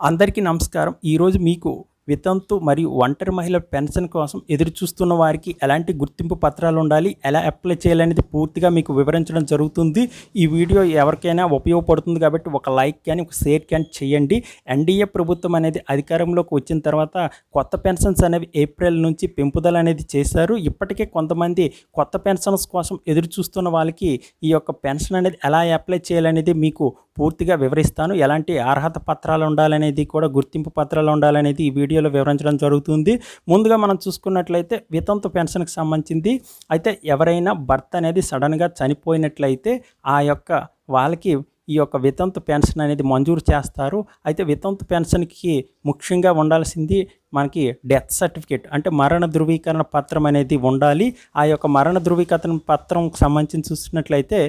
అందరికీ నమస్కారం. ఈరోజు మీకు వితంతు మరియు ఒంటరి మహిళ పెన్షన్ కోసం ఎదురు చూస్తున్న వారికి ఎలాంటి గుర్తింపు పత్రాలు ఉండాలి? ఎలా అప్లై చేయాలనేది పూర్తిగా మీకు వివరించడం జరుగుతుంది. ఈ వీడియో ఎవరికైనా ఉపయోగపడుతుంది కాబట్టి ఒక లైక్ కానీ ఒక షేర్ కానీ చేయండి. ఎన్డీఏ ప్రభుత్వం అనేది అధికారంలోకి వచ్చిన తర్వాత కొత్త పెన్షన్స్ అనేవి ఏప్రిల్ నుంచి పెంపుదల అనేది చేశారు. ఇప్పటికే కొంతమంది కొత్త పెన్షన్స్ కోసం ఎదురు చూస్తున్న వాళ్ళకి ఈ యొక్క పెన్షన్ అనేది ఎలా అప్లై చేయాలనేది మీకు పూర్తిగా వివరిస్తాను. ఎలాంటి అర్హత పత్రాలు ఉండాలనేది కూడా గుర్తింపు పత్రాలు ఉండాలనేది ఈ వీడియోలో వివరించడం జరుగుతుంది. ముందుగా మనం చూసుకున్నట్లయితే వితంతు పెన్షన్కి సంబంధించింది. అయితే ఎవరైనా భర్త అనేది సడన్గా చనిపోయినట్లయితే ఆ యొక్క వాళ్ళకి ఈ యొక్క వితంతు పెన్షన్ అనేది మంజూరు చేస్తారు. అయితే వితంతు పెన్షన్కి ముఖ్యంగా ఉండాల్సింది మనకి డెత్ సర్టిఫికేట్ అంటే మరణ ధృవీకరణ పత్రం అనేది ఉండాలి. ఆ యొక్క మరణ ధృవీకరణ పత్రంకి సంబంధించి చూసినట్లయితే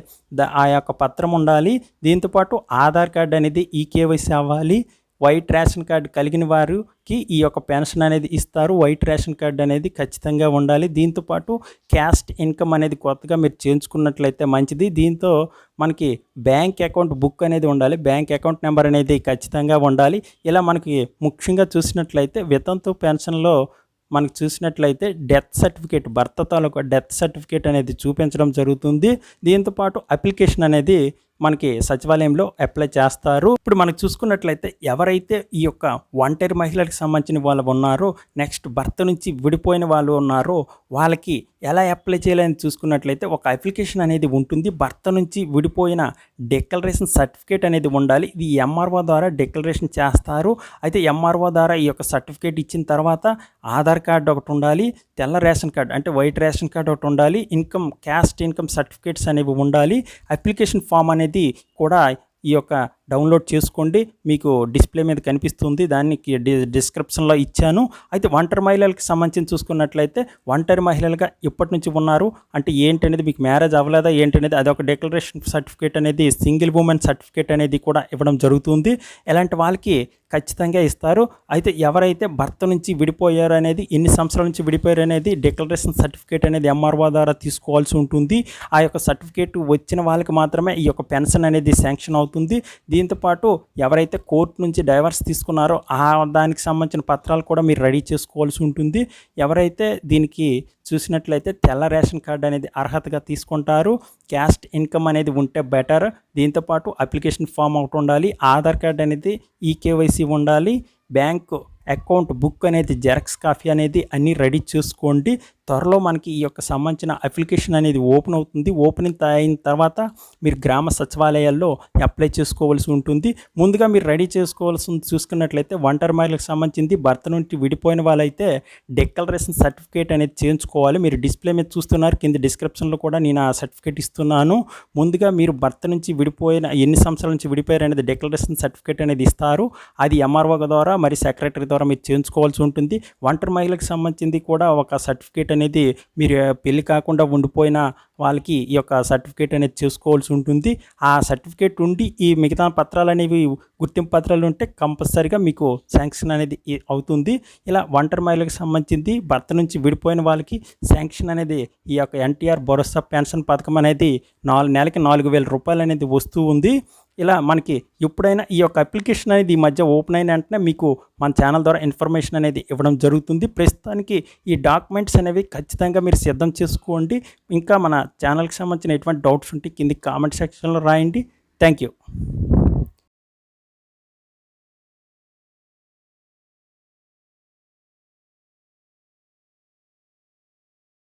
ఆ యొక్క పత్రం ఉండాలి. దీంతోపాటు ఆధార్ కార్డు అనేది ఈ కేవైసీ అవ్వాలి. వైట్ రేషన్ కార్డు కలిగిన వారికి ఈ యొక్క పెన్షన్ అనేది ఇస్తారు. వైట్ రేషన్ కార్డు అనేది ఖచ్చితంగా ఉండాలి. దీంతోపాటు క్యాస్ట్ ఇన్కమ్ అనేది కొత్తగా మీరు చేయించుకున్నట్లయితే మంచిది. దీంతో మనకి బ్యాంక్ అకౌంట్ బుక్ అనేది ఉండాలి. బ్యాంక్ అకౌంట్ నెంబర్ అనేది ఖచ్చితంగా ఉండాలి. ఇలా మనకి ముఖ్యంగా చూసినట్లయితే వితంతు పెన్షన్లో మనకు చూసినట్లయితే డెత్ సర్టిఫికేట్ భర్త తాలూకా డెత్ సర్టిఫికేట్ అనేది చూపించడం జరుగుతుంది. దీంతోపాటు అప్లికేషన్ అనేది మనకి సచివాలయంలో అప్లై చేస్తారు. ఇప్పుడు మనకు చూసుకున్నట్లయితే ఎవరైతే ఈ యొక్క ఒంటరి మహిళలకు సంబంధించిన వాళ్ళు ఉన్నారో నెక్స్ట్ భర్త నుంచి విడిపోయిన వాళ్ళు ఉన్నారో వాళ్ళకి ఎలా అప్లై చేయాలని చూసుకున్నట్లయితే ఒక అప్లికేషన్ అనేది ఉంటుంది. భర్త నుంచి విడిపోయిన డిక్లరేషన్ సర్టిఫికేట్ అనేది ఉండాలి. ఇది ఎంఆర్ఓ ద్వారా డిక్లరేషన్ చేస్తారు. అయితే ఎంఆర్ఓ ద్వారా ఈ యొక్క సర్టిఫికేట్ ఇచ్చిన తర్వాత ఆధార్ కార్డు ఒకటి ఉండాలి తెల్ల రేషన్ కార్డు అంటే వైట్ రేషన్ కార్డు ఒకటి ఉండాలి ఇన్కమ్ క్యాస్ట్ ఇన్కమ్ సర్టిఫికేట్స్ అనేవి ఉండాలి అప్లికేషన్ ఫామ్ అనేది కూడా ఈ యొక్క డౌన్లోడ్ చేసుకోండి. మీకు డిస్ప్లే మీద కనిపిస్తుంది. దానికి డి డిస్క్రిప్షన్లో ఇచ్చాను. అయితే ఒంటరి మహిళలకు సంబంధించి చూసుకున్నట్లయితే ఒంటరి మహిళలుగా ఇప్పటి నుంచి ఉన్నారు. అంటే ఏంటనేది మీకు మ్యారేజ్ అవ్వలేదా? ఏంటనేది అదొక డిక్లరేషన్ సర్టిఫికేట్ అనేది సింగిల్ ఉమెన్ సర్టిఫికేట్ అనేది కూడా ఇవ్వడం జరుగుతుంది. ఇలాంటి వాళ్ళకి ఖచ్చితంగా ఇస్తారు. అయితే ఎవరైతే భర్త నుంచి విడిపోయారు అనేది ఎన్ని సంవత్సరాల నుంచి విడిపోయారు అనేది డిక్లరేషన్ సర్టిఫికేట్ అనేది ఎంఆర్ఓ ద్వారా తీసుకోవాల్సి ఉంటుంది. ఆ యొక్క సర్టిఫికేట్ వచ్చిన వాళ్ళకి మాత్రమే ఈ యొక్క పెన్షన్ అనేది శాంక్షన్ అవుతుంది. దీంతోపాటు ఎవరైతే కోర్టు నుంచి డైవర్స్ తీసుకున్నారో ఆ దానికి సంబంధించిన పత్రాలు కూడా మీరు రెడీ చేసుకోవాల్సి ఉంటుంది. ఎవరైతే దీనికి చూసినట్లయితే తెల్ల రేషన్ కార్డు అనేది అర్హతగా తీసుకుంటారు. క్యాస్ట్ ఇన్కమ్ అనేది ఉంటే బెటర్. దీంతోపాటు అప్లికేషన్ ఫామ్ ఒకటి ఉండాలి. ఆధార్ కార్డు అనేది ఈకేవైసీ ఉండాలి. బ్యాంకు అకౌంట్ బుక్ అనేది జెరాక్స్ కాపీ అనేది అన్నీ రెడీ చేసుకోండి. త్వరలో మనకి ఈ యొక్క సంబంధించిన అప్లికేషన్ అనేది ఓపెన్ అవుతుంది. ఓపెనింగ్ అయిన తర్వాత మీరు గ్రామ సచివాలయాల్లో అప్లై చేసుకోవాల్సి ఉంటుంది. ముందుగా మీరు రెడీ చేసుకోవాల్సి చూసుకున్నట్లయితే ఒంటరి మహిళలకు సంబంధించింది భర్త నుండి విడిపోయిన వాళ్ళైతే డెక్లరేషన్ సర్టిఫికేట్ అనేది చేయించుకోవాలి. మీరు డిస్ప్లే మీద చూస్తున్నారు. కింద డిస్క్రిప్షన్లో కూడా నేను ఆ సర్టిఫికేట్ ఇస్తున్నాను. ముందుగా మీరు భర్త నుంచి విడిపోయిన ఎన్ని సంవత్సరాల నుంచి విడిపోయారు అనేది డిక్లరేషన్ సర్టిఫికేట్ అనేది ఇస్తారు. అది ఎంఆర్ఓ ద్వారా మరి సెక్రటరీ ద్వారా ద్వారా మీరు చేయించుకోవాల్సి ఉంటుంది. ఒంటరి మహిళలకు సంబంధించింది కూడా ఒక సర్టిఫికేట్ అనేది మీరు పెళ్ళి కాకుండా ఉండిపోయిన వాళ్ళకి ఈ యొక్క సర్టిఫికేట్ అనేది చేసుకోవాల్సి ఉంటుంది. ఆ సర్టిఫికేట్ ఉండి ఈ మిగతా పత్రాలు అనేవి గుర్తింపు పత్రాలు ఉంటే కంపల్సరిగా మీకు శాంక్షన్ అనేది అవుతుంది. ఇలా ఒంటరి మహిళలకు సంబంధించింది భర్త నుంచి విడిపోయిన వాళ్ళకి శాంక్షన్ అనేది ఈ యొక్క ఎన్టీఆర్ భరోసా పెన్షన్ పథకం అనేది నాలుగు నెలకి నాలుగు వేల రూపాయలు అనేది వస్తూ ఉంది. ఇలా మనకి ఎప్పుడైనా ఈ యొక్క అప్లికేషన్ అనేది ఈ మధ్య ఓపెన్ అయిన వెంటనే మీకు మన ఛానల్ ద్వారా ఇన్ఫర్మేషన్ అనేది ఇవ్వడం జరుగుతుంది. ప్రస్తుతానికి ఈ డాక్యుమెంట్స్ అనేవి ఖచ్చితంగా మీరు సిద్ధం చేసుకోండి. ఇంకా మన ఛానల్కి సంబంధించిన ఎటువంటి డౌట్స్ ఉంటే కింది కామెంట్ సెక్షన్లో రాయండి. Thank you